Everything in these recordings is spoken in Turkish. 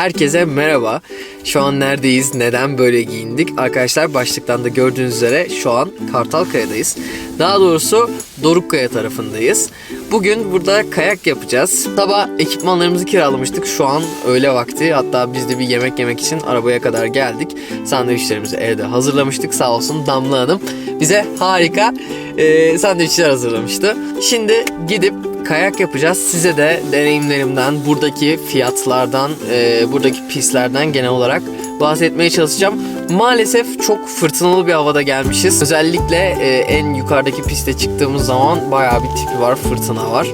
Herkese merhaba. Şu an neredeyiz? Neden böyle giyindik? Arkadaşlar başlıktan da gördüğünüz üzere şu an Kartalkaya'dayız. Daha doğrusu Dorukkaya tarafındayız. Bugün burada kayak yapacağız. Sabah ekipmanlarımızı kiralamıştık. Şu an öğle vakti. Hatta biz de bir yemek yemek için arabaya kadar geldik. Sandviçlerimizi evde hazırlamıştık. Sağ olsun Damla Hanım bize harika e, sandviçler hazırlamıştı. Şimdi gidip kayak yapacağız. Size de deneyimlerimden, buradaki fiyatlardan, e, buradaki pistlerden genel olarak bahsetmeye çalışacağım. Maalesef çok fırtınalı bir havada gelmişiz. Özellikle e, en yukarıdaki piste çıktığımız zaman bayağı bir tipi var, fırtına var.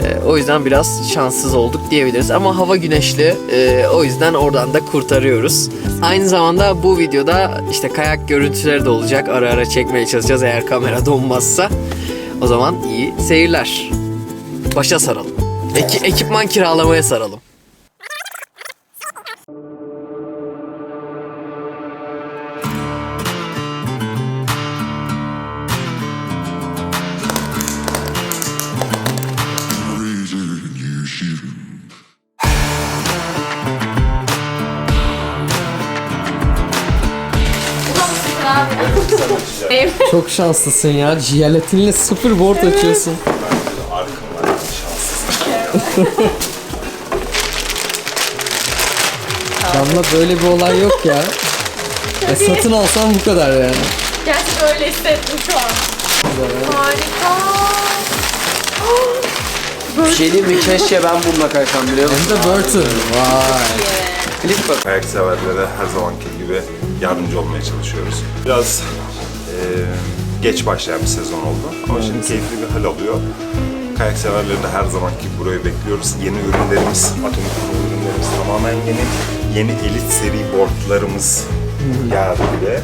E, o yüzden biraz şanssız olduk diyebiliriz. Ama hava güneşli, e, o yüzden oradan da kurtarıyoruz. Aynı zamanda bu videoda işte kayak görüntüleri de olacak. Ara ara çekmeye çalışacağız eğer kamera donmazsa. O zaman iyi seyirler. Başa saralım. Eki- ekipman kiralamaya saralım. Çok şanslısın ya. Jelatinle sıfır board açıyorsun. Damla böyle bir olay yok ya. E, satın alsam bu kadar yani. gerçekten öyle hissettim şu an. Harika. Bir şey diyeyim mi? Keşke ben bununla kaysam biliyor musun? Hem de Burton. Vay. Klip bak. Kayak severlere her zamanki gibi yardımcı olmaya çalışıyoruz. Biraz eee, geç başlayan bir sezon oldu ama şimdi keyifli bir hal alıyor. Kayak severleri de her zamanki burayı bekliyoruz. Yeni ürünlerimiz, atomik ürünlerimiz tamamen yeni. Yeni elit seri boardlarımız geldi bile.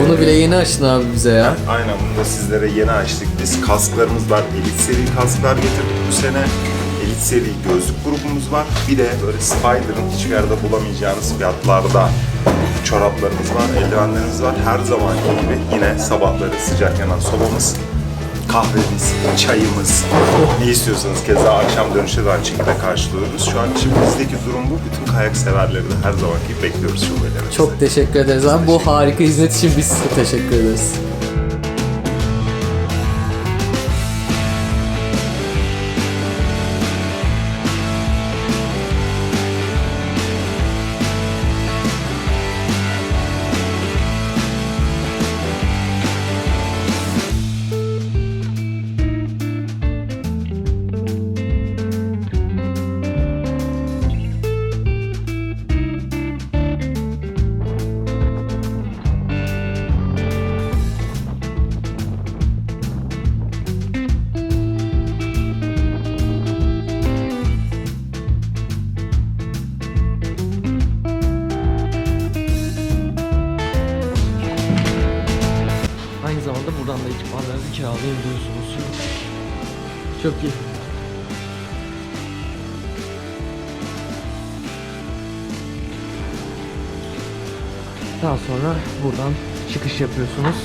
Bunu bile yeni açtın abi bize ya. Aynen bunu da sizlere yeni açtık. Biz kasklarımız var. Elit seri kasklar getirdik bu sene. Elit seri gözlük grubumuz var. Bir de böyle Spider'ın hiçbir yerde bulamayacağınız fiyatlarda çoraplarımız var, eldivenlerimiz var. Her zamanki gibi yine sabahları sıcak yanan sobamız, kahvemiz, çayımız, ne istiyorsanız keza akşam dönüşte de şekilde karşılıyoruz. Şu an çiftimizdeki durum bu. Bütün kayak severleri de her zamanki bekliyoruz şubelerimizde. Çok teşekkür ederiz abi. Bu harika hizmet için biz size teşekkür ederiz. Daha sonra buradan çıkış yapıyorsunuz.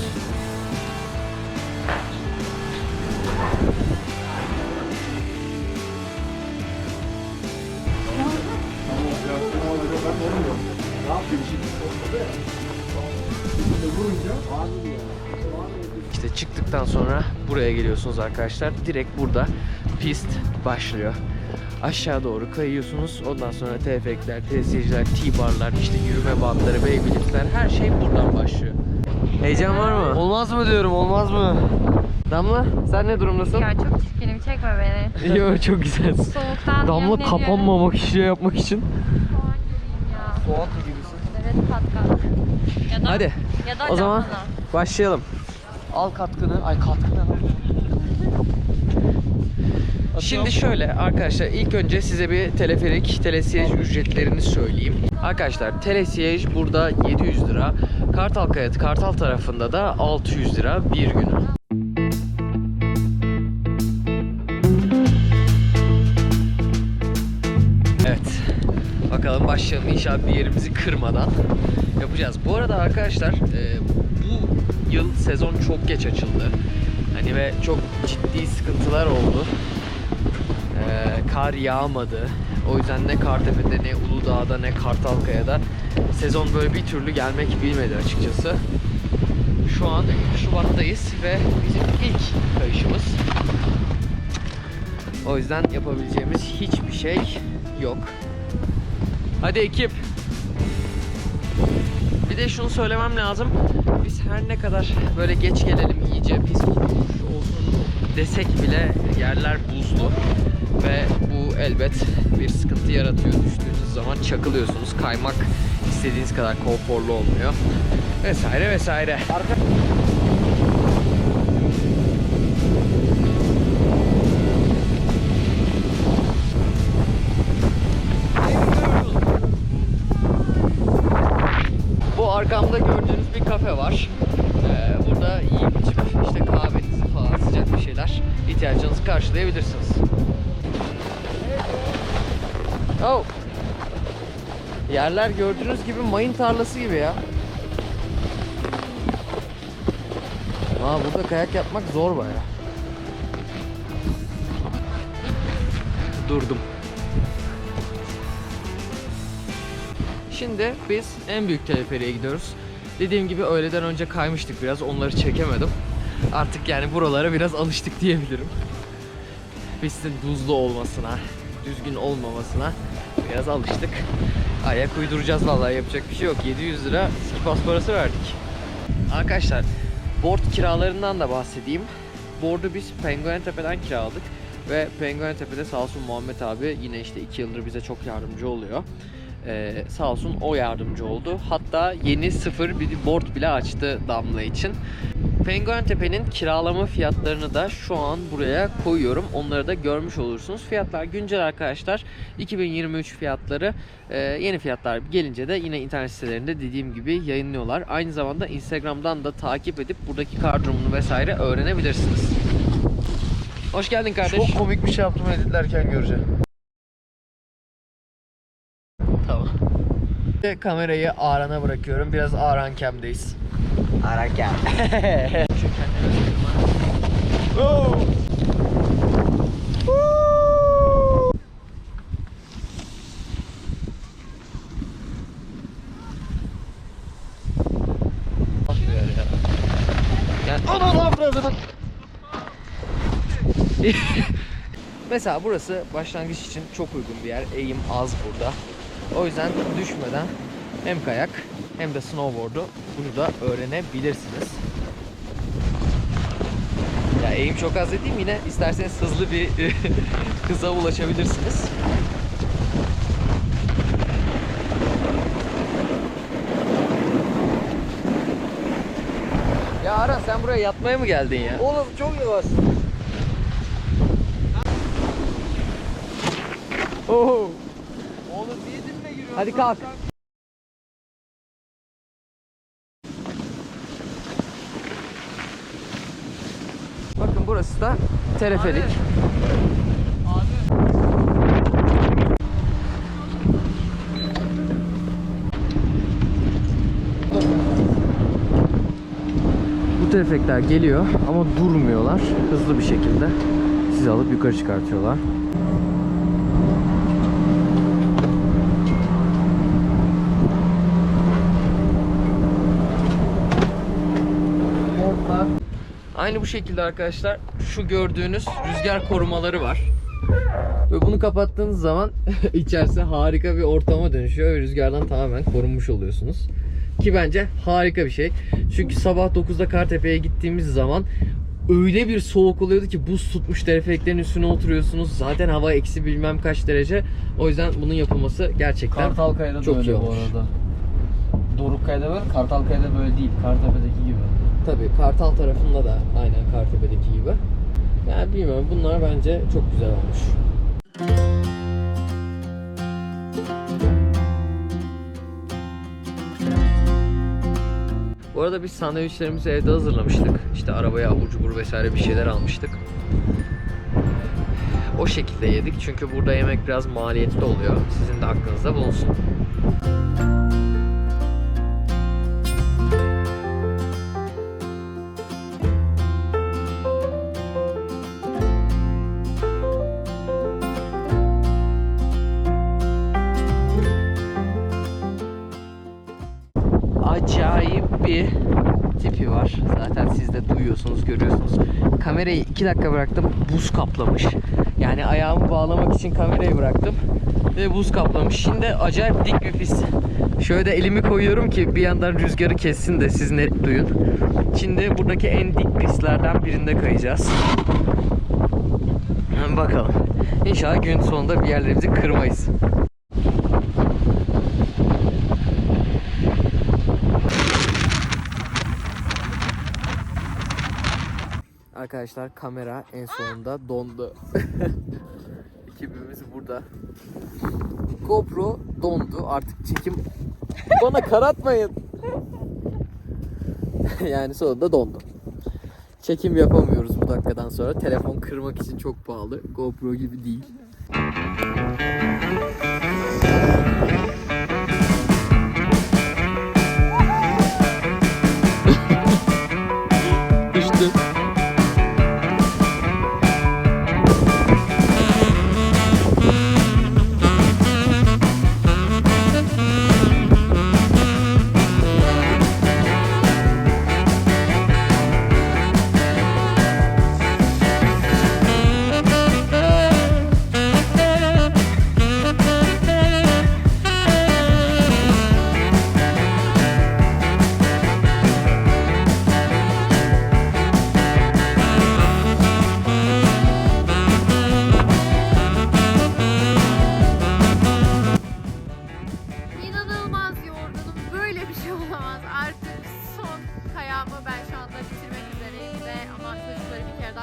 İşte çıktıktan sonra buraya geliyorsunuz arkadaşlar. Direkt burada pist başlıyor. Aşağı doğru kayıyorsunuz. Ondan sonra TFK'ler, TSC'ler, T-barlar, işte yürüme bandları, Beyblade'ler her şey buradan başlıyor. Heyecan var mı? Olmaz mı diyorum, olmaz mı? Damla, sen ne durumdasın? Ya çok çirkinim çekme beni. Yo çok güzel. Soğuktan Damla kapanmamak, işe yapmak için. Soğan gibiyim ya. Soğuk gibisin. Evet patkat. Ya da, Hadi. Ya da O zaman başlayalım. Al katkını. Ay katkını. Şimdi şöyle arkadaşlar ilk önce size bir teleferik, telesiyej ücretlerini söyleyeyim. Arkadaşlar telesiyej burada 700 lira. Kartalkaya, Kartal tarafında da 600 lira bir günü. Evet. Bakalım başlayalım inşallah bir yerimizi kırmadan yapacağız. Bu arada arkadaşlar e, bu yıl sezon çok geç açıldı. Hani ve çok ciddi sıkıntılar oldu. Kar yağmadı. O yüzden ne Kartepe'de ne Uludağ'da ne Kartalkaya'da sezon böyle bir türlü gelmek bilmedi açıkçası. Şu an Şubat'tayız ve bizim ilk kayışımız. O yüzden yapabileceğimiz hiçbir şey yok. Hadi ekip. Bir de şunu söylemem lazım. Biz her ne kadar böyle geç gelelim iyice pis olsun desek bile yerler buzlu. Ve bu elbet bir sıkıntı yaratıyor. Düştüğünüz zaman çakılıyorsunuz. Kaymak istediğiniz kadar konforlu olmuyor. Vesaire vesaire. Arka... Bu arkamda gördüğünüz bir kafe var. Yerler gördüğünüz gibi mayın tarlası gibi ya. Aa, burada kayak yapmak zor baya. Durdum. Şimdi biz en büyük teleferiye gidiyoruz. Dediğim gibi öğleden önce kaymıştık biraz. Onları çekemedim. Artık yani buralara biraz alıştık diyebilirim. Pistin buzlu olmasına, düzgün olmamasına biraz alıştık. Ayak uyduracağız vallahi yapacak bir şey yok. 700 lira ski pas parası verdik. Arkadaşlar board kiralarından da bahsedeyim. Board'u biz Penguen Tepe'den kiraladık. Ve Penguen Tepe'de sağ olsun Muhammed abi yine işte 2 yıldır bize çok yardımcı oluyor. Ee, sağ olsun o yardımcı oldu. Hatta yeni sıfır bir board bile açtı Damla için. Penguen Tepe'nin kiralama fiyatlarını da şu an buraya koyuyorum. Onları da görmüş olursunuz. Fiyatlar güncel arkadaşlar. 2023 fiyatları e, yeni fiyatlar gelince de yine internet sitelerinde dediğim gibi yayınlıyorlar. Aynı zamanda Instagram'dan da takip edip buradaki kar durumunu vesaire öğrenebilirsiniz. Hoş geldin kardeş. Çok komik bir şey yaptım editlerken göreceğim. Tamam. Ve Kamerayı Aran'a bırakıyorum. Biraz Aran Camp'deyiz. Aran Camp. Mesela burası başlangıç için çok uygun bir yer. Eğim az burada. O yüzden düşmeden hem kayak hem de snowboard'u burada öğrenebilirsiniz. Ya eğim çok az dediğim yine isterseniz hızlı bir hıza ulaşabilirsiniz. Ya Aran sen buraya yatmaya mı geldin ya? Oğlum çok yavaş. Oho. Oğlum niye dibine giriyorsun? Hadi kalk. Da teleferik. Bu teleferikler geliyor ama durmuyorlar. Hızlı bir şekilde sizi alıp yukarı çıkartıyorlar. Aynı bu şekilde arkadaşlar şu gördüğünüz rüzgar korumaları var. Ve bunu kapattığınız zaman içerisi harika bir ortama dönüşüyor ve rüzgardan tamamen korunmuş oluyorsunuz. Ki bence harika bir şey. Çünkü sabah 9'da Kartepe'ye gittiğimiz zaman öyle bir soğuk oluyordu ki buz tutmuş teleferiklerin üstüne oturuyorsunuz. Zaten hava eksi bilmem kaç derece. O yüzden bunun yapılması gerçekten Kartalkaya'da çok iyi bu olmuş. arada. Dorukkaya'da böyle, Kartalkaya'da böyle değil. Kartepe'deki gibi. Tabii Kartal tarafında da aynen Kartepe'deki gibi. Yani bilmiyorum bunlar bence çok güzel olmuş. Bu arada biz sandviçlerimizi evde hazırlamıştık. İşte arabaya abur cubur vesaire bir şeyler almıştık. O şekilde yedik çünkü burada yemek biraz maliyetli oluyor. Sizin de aklınızda bulunsun. 2 dakika bıraktım. Buz kaplamış. Yani ayağımı bağlamak için kamerayı bıraktım. Ve buz kaplamış. Şimdi acayip dik bir pist. Şöyle de elimi koyuyorum ki bir yandan rüzgarı kessin de siz net duyun. Şimdi buradaki en dik pistlerden birinde kayacağız. Bakalım. İnşallah gün sonunda bir yerlerimizi kırmayız. Arkadaşlar kamera en sonunda dondu. Ekibimiz burada. GoPro dondu. Artık çekim bana karatmayın. yani sonunda dondu. Çekim yapamıyoruz bu dakikadan sonra. Telefon kırmak için çok pahalı. GoPro gibi değil.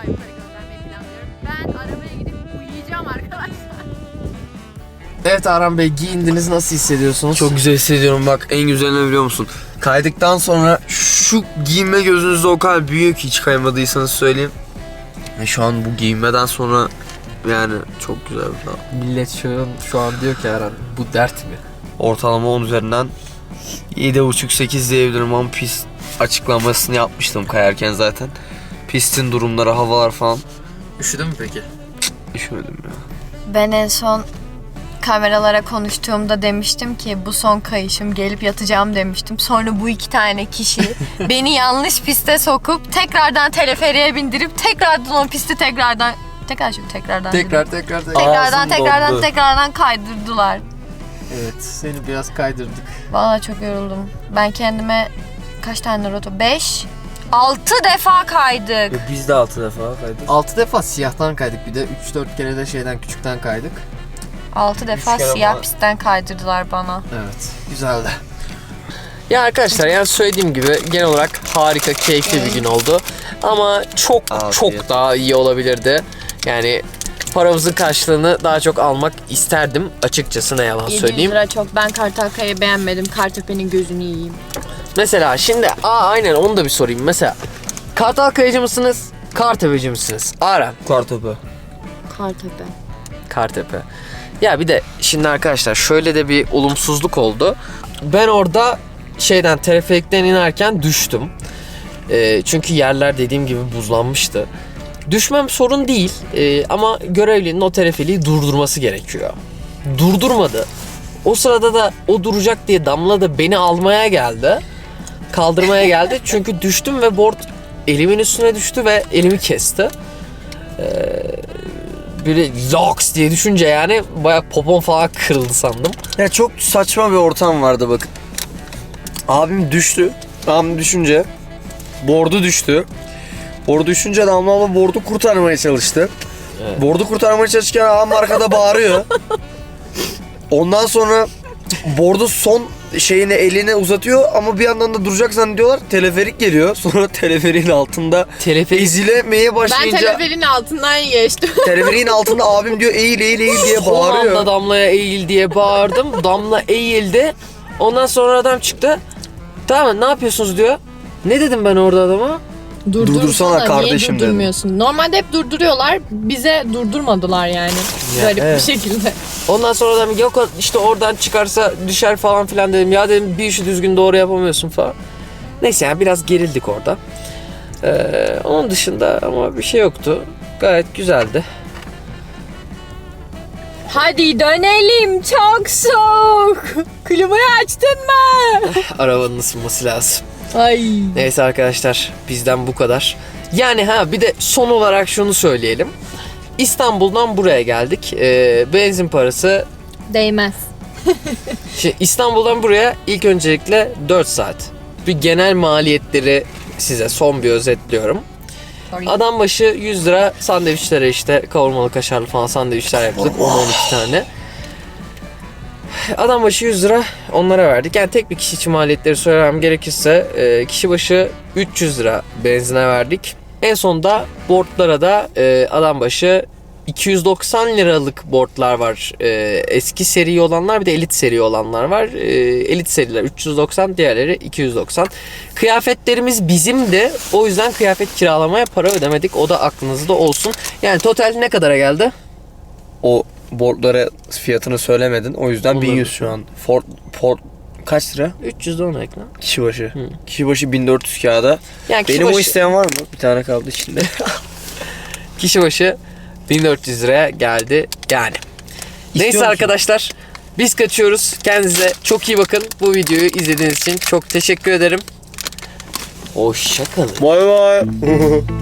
Daha yukarı göndermeyi planlıyorum. Ben arabaya gidip uyuyacağım arkadaşlar. Evet Aram Bey giyindiniz nasıl hissediyorsunuz? Çok güzel hissediyorum bak en güzeli ne biliyor musun? Kaydıktan sonra şu giyinme gözünüzde o kadar büyüyor ki hiç kaymadıysanız söyleyeyim. Ve şu an bu giyinmeden sonra yani çok güzel bir falan. Millet şu an, şu an diyor ki Aram bu dert mi? Ortalama 10 üzerinden 7.5-8 diyebilirim ama pist açıklamasını yapmıştım kayarken zaten. Pistin durumları, havalar falan Üşüdün mü peki? üşümedim ya. Ben en son kameralara konuştuğumda demiştim ki bu son kayışım gelip yatacağım demiştim. Sonra bu iki tane kişi beni yanlış piste sokup tekrardan teleferiğe bindirip tekrardan o pisti tekrardan tekrar şimdi tekrardan dedim. Tekrar tekrar tekrar. tekrardan Ağzım tekrardan dondu. tekrardan kaydırdılar. Evet seni biraz kaydırdık. Vallahi çok yoruldum. Ben kendime kaç tane rota? 5 6 defa kaydık. Biz de 6 defa kaydık. 6 defa siyahtan kaydık bir de 3-4 kere de şeyden küçükten kaydık. 6 defa kere siyah ama- pistten kaydırdılar bana. Evet güzeldi. Ya arkadaşlar yani söylediğim gibi genel olarak harika keyifli bir gün oldu. Ama çok Afiyet. çok daha iyi olabilirdi. Yani paramızın karşılığını daha çok almak isterdim açıkçası ne yalan 700 söyleyeyim. lira çok. Ben Kartalkaya'yı beğenmedim. Kartepe'nin gözünü yiyeyim. Mesela şimdi aa aynen onu da bir sorayım. Mesela Kartal kayıcı mısınız? Kartepeci misiniz? Aran. Kartopu. Kartepe. Kartepe. Ya bir de şimdi arkadaşlar şöyle de bir olumsuzluk oldu. Ben orada şeyden teleferikten inerken düştüm. Ee, çünkü yerler dediğim gibi buzlanmıştı. Düşmem sorun değil Ee, ama görevlinin o teleferiği durdurması gerekiyor. Durdurmadı. O sırada da o duracak diye Damla da beni almaya geldi. Kaldırmaya geldi. Çünkü düştüm ve board elimin üstüne düştü ve elimi kesti. Biri loks diye düşünce yani bayağı popon falan kırıldı sandım. Ya çok saçma bir ortam vardı bakın. Abim düştü. Abim düşünce bordu düştü. Bordu düşünce Damla abla bordu kurtarmaya çalıştı. Evet. Bordu kurtarmaya çalışırken abim arkada bağırıyor. Ondan sonra bordu son şeyini eline uzatıyor ama bir yandan da duracak zannediyorlar. Teleferik geliyor. Sonra teleferiğin altında Teleferik ezilemeye Ben başlayınca teleferin altından geçtim. teleferiğin altında abim diyor eğil eğil eğil diye son bağırıyor. anda Damla'ya eğil diye bağırdım. Damla eğildi. Ondan sonra adam çıktı. Tamam ne yapıyorsunuz diyor. Ne dedim ben orada adama? Durdursana kardeşim Niye dedim. durdurmuyorsun? Normalde hep durduruyorlar. Bize durdurmadılar yani. Garip evet. bir şekilde. Ondan sonra adam yok işte oradan çıkarsa düşer falan filan dedim. Ya dedim bir işi düzgün doğru yapamıyorsun falan. Neyse yani biraz gerildik orada. Ee, onun dışında ama bir şey yoktu. Gayet güzeldi. Hadi dönelim çok soğuk. Klimayı açtın mı? Arabanın ısınması lazım. Ay. Neyse arkadaşlar bizden bu kadar. Yani ha bir de son olarak şunu söyleyelim. İstanbul'dan buraya geldik. Ee, benzin parası Değmez. Şimdi İstanbul'dan buraya ilk öncelikle 4 saat. Bir genel maliyetleri size son bir özetliyorum. Adam başı 100 lira sandviçlere işte kavurmalı kaşarlı falan sandviçler yaptık. 10-12 tane. Adam başı 100 lira onlara verdik. Yani tek bir kişi için maliyetleri söylemem gerekirse e, kişi başı 300 lira benzine verdik. En sonunda boardlara da e, adam başı 290 liralık boardlar var. E, eski seri olanlar bir de elit seri olanlar var. Elit seriler 390 diğerleri 290. Kıyafetlerimiz bizim de o yüzden kıyafet kiralamaya para ödemedik. O da aklınızda olsun. Yani total ne kadara geldi? O boardlara fiyatını söylemedin. O yüzden Onları- 1100 şu an. Ford, Ford kaç lira? 310 ekle. Kişi başı. Kişi başı 1400 kağıda. Yani Benim o başı- isteyen var mı? Bir tane kaldı içinde. Kişi başı 1400 liraya geldi yani. Neyse musun? arkadaşlar biz kaçıyoruz. Kendinize çok iyi bakın. Bu videoyu izlediğiniz için çok teşekkür ederim. Hoşçakalın. Bay bay.